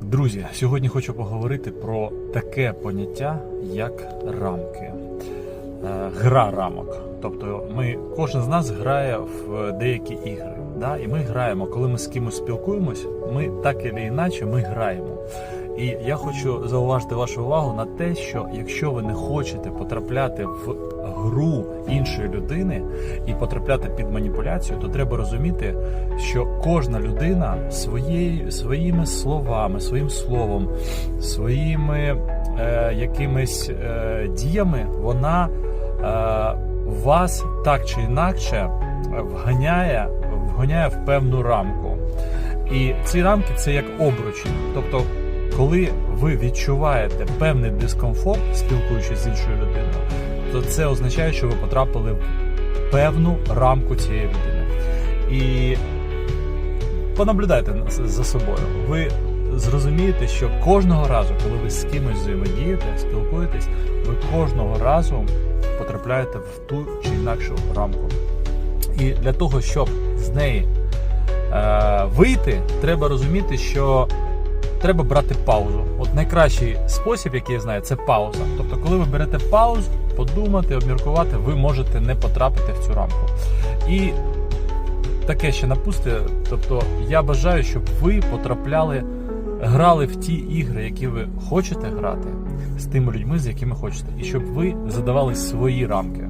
Друзі, сьогодні хочу поговорити про таке поняття, як рамки. Е, Гра рамок. Тобто, ми, кожен з нас грає в деякі ігри. Да? І ми граємо, коли ми з кимось спілкуємось, ми так і іначе ми граємо. І я хочу зауважити вашу увагу на те, що якщо ви не хочете потрапляти в гру іншої людини і потрапляти під маніпуляцію, то треба розуміти, що кожна людина своєю, своїми словами, своїм словом, своїми е, якимись е, діями, вона е, вас так чи інакше вганяє, вганяє в певну рамку. І ці рамки це як обручі. Тобто, коли ви відчуваєте певний дискомфорт, спілкуючись з іншою людиною, то це означає, що ви потрапили в певну рамку цієї людини. І понаблюдайте за собою. Ви зрозумієте, що кожного разу, коли ви з кимось взаємодієте, спілкуєтесь, ви кожного разу потрапляєте в ту чи інакшу рамку. І для того, щоб з неї е, вийти, треба розуміти, що треба брати паузу. От найкращий спосіб, який я знаю, це пауза. Тобто, коли ви берете паузу, подумати, обміркувати, ви можете не потрапити в цю рамку. І таке ще напусти. Тобто, я бажаю, щоб ви потрапляли, грали в ті ігри, які ви хочете грати, з тими людьми, з якими хочете, і щоб ви задавали свої рамки.